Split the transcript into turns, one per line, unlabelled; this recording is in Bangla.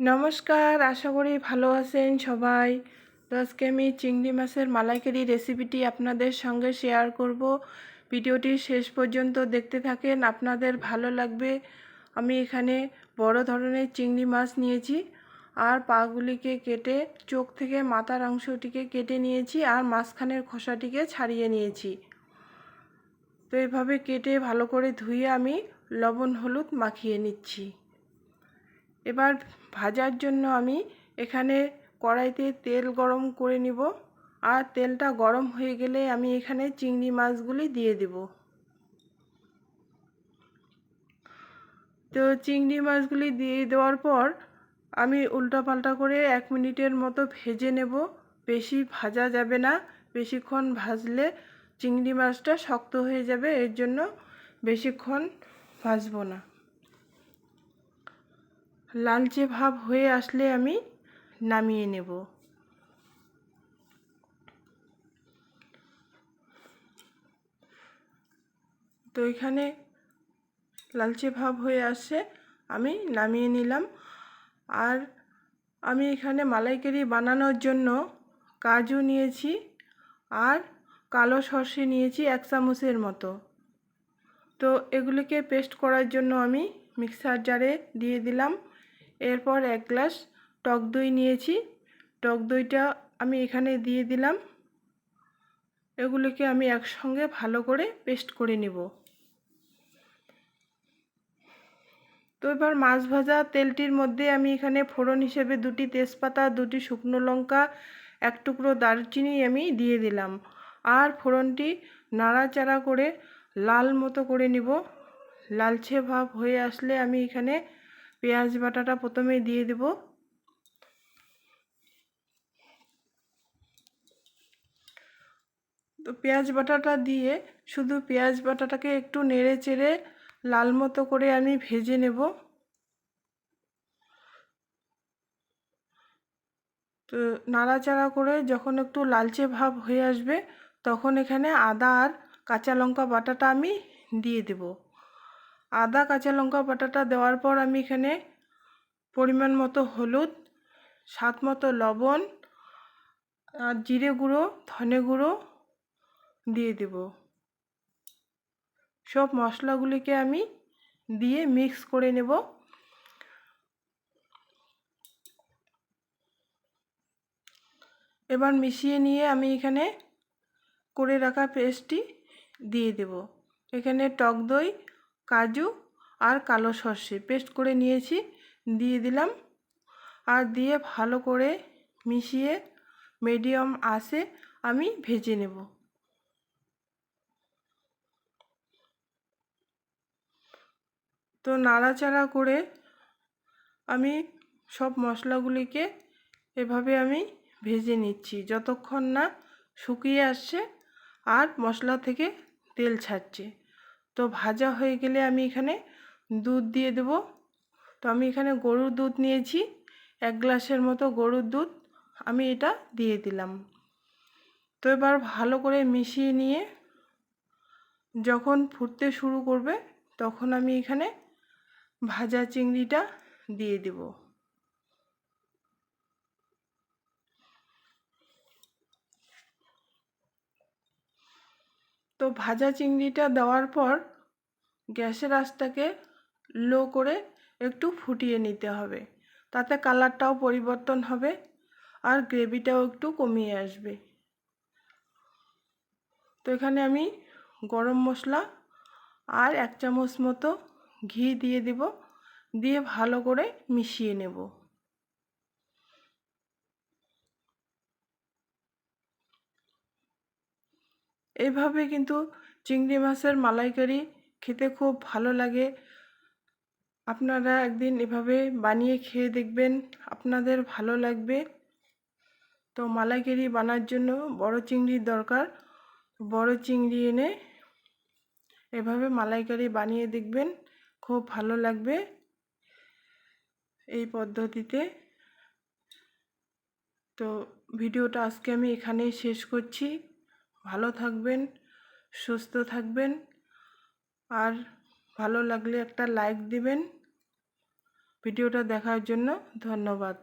নমস্কার, আশা করি ভালো আছেন সবাই। তো আজকে আমি চিংড়ি মাছের মালাইকারি রেসিপিটি আপনাদের সঙ্গে শেয়ার করব। ভিডিওটি শেষ পর্যন্ত দেখতে থাকেন, আপনাদের ভালো লাগবে। আমি এখানে বড় ধরনের চিংড়ি মাছ নিয়েছি আর পাগুলিকে কেটে, চোখ থেকে মাথার অংশটিকে কেটে নিয়েছি আর মাঝখানের খোসাটিকে ছাড়িয়ে নিয়েছি। তো এভাবে কেটে ভালো করে ধুয়ে আমি লবণ, হলুদ মাখিয়ে নিচ্ছি। এবার ভাজার জন্য আমি এখানে কড়াইতে তেল গরম করে নিব। আর তেলটা গরম হয়ে গেলে আমি এখানে চিংড়ি মাছগুলি দিয়ে দেব। তো চিংড়ি মাছগুলি দিয়ে দেওয়ার পর আমি উল্টাপাল্টা করে এক মিনিটের মতো ভেজে নেব। বেশি ভাজা যাবে না। বেশিক্ষণ ভাজলে চিংড়ি মাছটা শক্ত হয়ে যাবে। এর জন্য বেশিক্ষণ ভাজবো না। লালচে ভাব হয়ে আসলে আমি নামিয়ে নেব। তো এখানে লালচে ভাব হয়ে আসছে আমি নামিয়ে নিলাম। আর আমি এখানে মালাইকারি বানানোর জন্য কাজু নিয়েছি আর কালো সর্ষে নিয়েছি এক চামচের মতো। তো এগুলিকে পেস্ট করার জন্য আমি মিক্সার জারে দিয়ে দিলাম। এরপর এক গ্লাস টক দই নিয়েছি। টক দইটা আমি এখানে দিয়ে দিলাম। এগুলিকে আমি একসঙ্গে ভালো করে পেস্ট করে নেব। তো এবার মাছ ভাজা তেলটির মধ্যে আমি এখানে ফোড়ন হিসেবে দুটি তেজপাতা, দুটি শুকনো লঙ্কা, এক টুকরো দারচিনি আমি দিয়ে দিলাম। আর ফোড়নটি নাড়াচাড়া করে লাল মতো করে নিব। লালচে ভাব হয়ে আসলে আমি এখানে পেঁয়াজ বাটাটা প্রথমেই দিয়ে দেব। তো পেঁয়াজ বাটাটা দিয়ে শুধু পেঁয়াজ বাটাটাকে একটু নেড়ে চেড়ে লাল মতো করে আমি ভেজে নেব। তো নাড়াচাড়া করে যখন একটু লালচে ভাব হয়ে আসবে, তখন এখানে আদা আর কাঁচা লঙ্কা বাটাটা আমি দিয়ে দেব। আদা, কাঁচা লঙ্কা বাটাটা দেওয়ার পর আমি এখানে পরিমাণ মতো হলুদ, স্বাদ মতো লবণ আর জিরে গুঁড়ো, ধনে গুঁড়ো দিয়ে দেব। সব মশলাগুলিকে আমি দিয়ে মিক্স করে নেব। এবার মিশিয়ে নিয়ে আমি এখানে করে রাখা পেস্টটি দিয়ে দেব। এখানে টক দই কাজু আর কালো সর্ষে পেস্ট করে নিয়েছি, দিয়ে দিলাম। আর দিয়ে ভালো করে মিশিয়ে মিডিয়াম আসে আমি ভেজে নেব। তো নাড়াচাড়া করে আমি সব মশলাগুলিকে এভাবে আমি ভেজে নিচ্ছি, যতক্ষণ না শুকিয়ে আসছে আর মশলা থেকে তেল ছাড়ছে। তো ভাজা হয়ে গেলে আমি এখানে দুধ দিয়ে দেব। তো আমি এখানে গরুর দুধ নিয়েছি, এক গ্লাসের মতো গরুর দুধ আমি এটা দিয়ে দিলাম। তো এবার ভালো করে মিশিয়ে নিয়ে যখন ফুটতে শুরু করবে তখন আমি এখানে ভাজা চিংড়িটা দিয়ে দেব। তো ভাজা চিংড়িটা দেওয়ার পর গ্যাসের আঁচটাকে লো করে একটু ফুটিয়ে নিতে হবে। তাতে কালারটাও পরিবর্তন হবে আর গ্রেভিটাও একটু কমিয়ে আসবে। তো এখানে আমি গরম মশলা আর এক চামচ মতো ঘি দিয়ে দেব। দিয়ে ভালো করে মিশিয়ে নেব। এইভাবে কিন্তু চিংড়ি মাছের মালাইকারি খেতে খুব ভালো লাগে। আপনারা একদিন এভাবে বানিয়ে খেয়ে দেখবেন, আপনাদের ভালো লাগবে। তো মালাইকারি বানার জন্য বড় চিংড়ির দরকার। বড় চিংড়ি এনে এভাবে মালাইকারি বানিয়ে দেখবেন, খুব ভালো লাগবে এই পদ্ধতিতে। তো ভিডিওটা আজকে আমি এখানেই শেষ করছি। ভালো থাকবেন সুস্থ থাকবেন আর ভালো লাগলে একটা লাইক দিবেন। ভিডিওটা দেখার জন্য ধন্যবাদ।